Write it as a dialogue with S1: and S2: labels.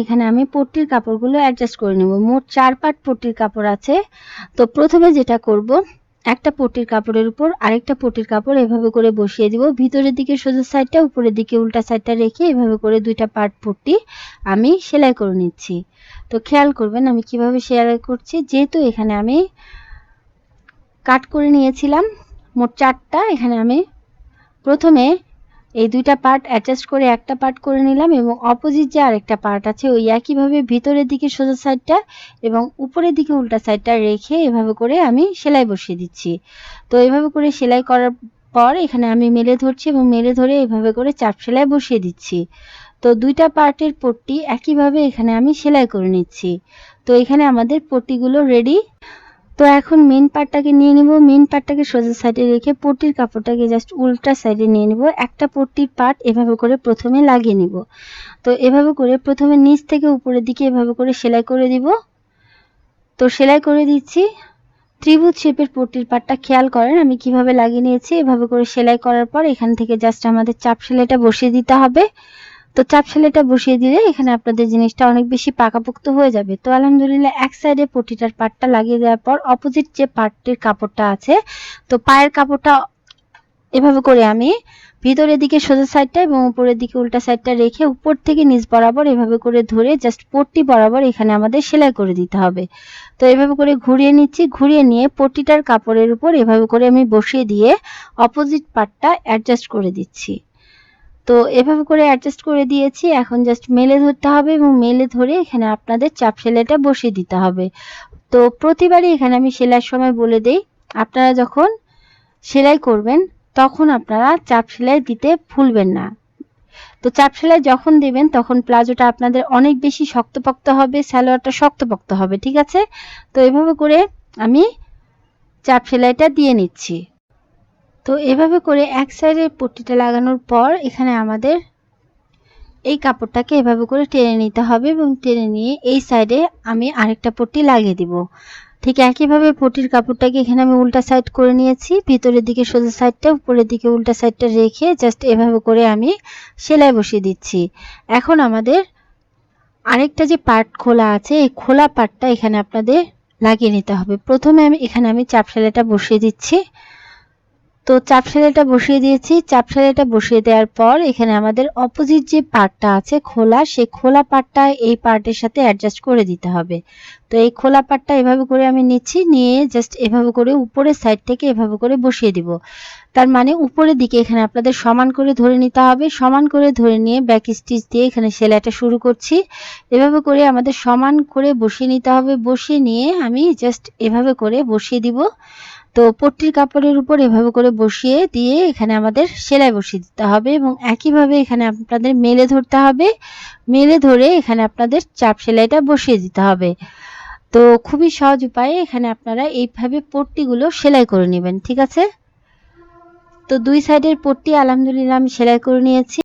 S1: এখানে আমি পট্টির কাপড়গুলো অ্যাডজাস্ট করে নেব। মোট চার পাট পট্টির কাপড় আছে। তো প্রথমে যেটা করব, একটা পট্টির কাপড়ের উপর আরেকটা পট্টির কাপড় এভাবে করে বসিয়ে দিব। ভিতরের দিকে সোজা সাইডটা উপরের দিকে উল্টা সাইডটা রেখে এভাবে করে দুইটা পাট পট্টি আমি সেলাই করে নিচ্ছি। তো খেয়াল করবেন আমি কীভাবে সেলাই করছি। যেহেতু এখানে আমি কাট করে নিয়েছিলাম, মোট চারটা, এখানে আমি প্রথমে এই দুইটা পার্ট অ্যাডজাস্ট করে একটা পার্ট করে নিলাম এবং অপোজিট যে আরেকটা পার্ট আছে, ওই একইভাবে ভিতরের দিকে সোজা সাইডটা এবং উপরের দিকে উল্টা সাইডটা রেখে এভাবে করে আমি সেলাই বসিয়ে দিচ্ছি। তো এভাবে করে সেলাই করার পর এখানে আমি মেলে ধরছি এবং মেলে ধরে এভাবে করে চাপ সেলাই বসিয়ে দিচ্ছি। তো দুইটা পার্টের পট্টি একইভাবে এখানে আমি সেলাই করে নিচ্ছি। তো এখানে আমাদের পট্টিগুলো রেডি তো এখন মেন পার্টটাকে নিয়ে নিব। মেন পার্টটাকে সোজা সাইডে রেখে পট্টির কাপড়টাকে জাস্ট উল্টা সাইডে নিয়ে নিব। একটা পট্টির পার্ট এভাবে করে প্রথমে লাগিয়ে নিব। তো এভাবে করে প্রথমে নিচ থেকে উপরের দিকে এভাবে করে সেলাই করে দিব। তো সেলাই করে দিচ্ছি। ত্রিভুজ শেপের পট্টির পাটটা খেয়াল করেন, আমি কীভাবে লাগিয়ে নিয়েছি। এভাবে করে সেলাই করার পর এখান থেকে জাস্ট আমাদের চাপ সেলাইটা বসিয়ে দিতে হবে। তো চাপ সেলাইটা বসিয়ে দিলে এখানে আপনাদের জিনিসটা অনেক বেশি পাকাপোক্ত হয়ে যাবে। তো আলহামদুলিল্লাহ এক সাইডে পটিটার পাটটা লাগিয়ে দেওয়ার পর অপোজিট যে পাটটির কাপড়টা আছে, তো পায়ের কাপড়টা এভাবে করে আমি ভিতরের দিকে সোজা সাইডটা এবং উপরের দিকে উল্টা সাইডটা রেখে উপর থেকে নিচ বরাবর এভাবে করে ধরে জাস্ট পট্টি বরাবর এখানে আমাদের সেলাই করে দিতে হবে। তো এভাবে করে ঘুরিয়ে নিচ্ছি, ঘুরিয়ে নিয়ে পট্টিটার কাপড়ের উপর এভাবে করে আমি বসিয়ে দিয়ে অপোজিট পার্টটা অ্যাডজাস্ট করে দিচ্ছি। তো এভাবে করে অ্যাডজাস্ট করে দিয়েছি। এখন জাস্ট মেলে ধরতে হবে এবং মেলে ধরে এখানে আপনাদের চাপ সেলাইটা বসিয়ে দিতে হবে। তো প্রতিবারই এখানে আমি সেলাইয়ের সময় বলে দেই, আপনারা যখন সেলাই করবেন, তখন আপনারা চাপ সেলাই দিতে ভুলবেন না। তো চাপ সেলাই যখন দেবেন, তখন প্লাজোটা আপনাদের অনেক বেশি শক্তপোক্ত হবে, সালোয়ারটা শক্তপোক্ত হবে, ঠিক আছে? তো এভাবে করে আমি চাপ সেলাইটা দিয়ে নিচ্ছি। তো এভাবে করে এক সাইডের পট্টিটা লাগানোর পর এখানে আমাদের এই কাপড়টাকে এভাবে করে টেনে নিতে হবে এবং টেনে নিয়ে এই সাইডে আমি আরেকটা পট্টি লাগিয়ে দিব। ঠিক একইভাবে পটির কাপড়টাকে এখানে আমি উল্টা সাইড করে নিয়েছি। ভিতরের দিকে সোজা সাইডটা উপরের দিকে উল্টা সাইডটা রেখে জাস্ট এভাবে করে আমি সেলাই বসিয়ে দিচ্ছি। এখন আমাদের আরেকটা যে পার্ট খোলা আছে, এই খোলা পার্টটা এখানে আপনাদের লাগিয়ে নিতে হবে। প্রথমে আমি এখানে আমি চাপ সেলাইটা বসিয়ে দিচ্ছি। তো চাপ সেলাইটা বসিয়ে দিয়েছি। চাপ সেলাইটা বসিয়ে দেওয়ার পর এখানে আমাদের অপোজিট যে পার্টটা আছে, খোলা, সেই খোলা পার্টটা এই পার্টের সাথে অ্যাডজাস্ট করে দিতে হবে। তো এই খোলা পার্টটা এভাবে করে আমি নিচ্ছি, নিয়ে জাস্ট এভাবে করে উপরের সাইড থেকে এভাবে করে বসিয়ে দিব। তার মানে উপরের দিকে এখানে আপনাদের সমান করে ধরে নিতে হবে। সমান করে ধরে নিয়ে ব্যাক স্টিচ দিয়ে এখানে সেলাইটা শুরু করছি। এভাবে করে আমাদের সমান করে বসিয়ে নিতে হবে। বসিয়ে নিয়ে আমি জাস্ট এভাবে করে বসিয়ে দিব। তো পট্টির কাপড়ের উপর এভাবে করে বসিয়ে দিয়ে এখানে আমাদের সেলাই বসিয়ে দিতে হবে এবং একইভাবে এখানে আপনাদের মেলে ধরতে হবে। মেলে ধরে এখানে আপনাদের চাপ সেলাইটা বসিয়ে দিতে হবে। তো খুবই সহজ উপায়ে, এখানে আপনারা এইভাবে পট্টিগুলো সেলাই করে নেবেন, ঠিক আছে? তো দুই সাইডের পট্টি আলহামদুলিল্লাহ আমি সেলাই করে নিয়েছি।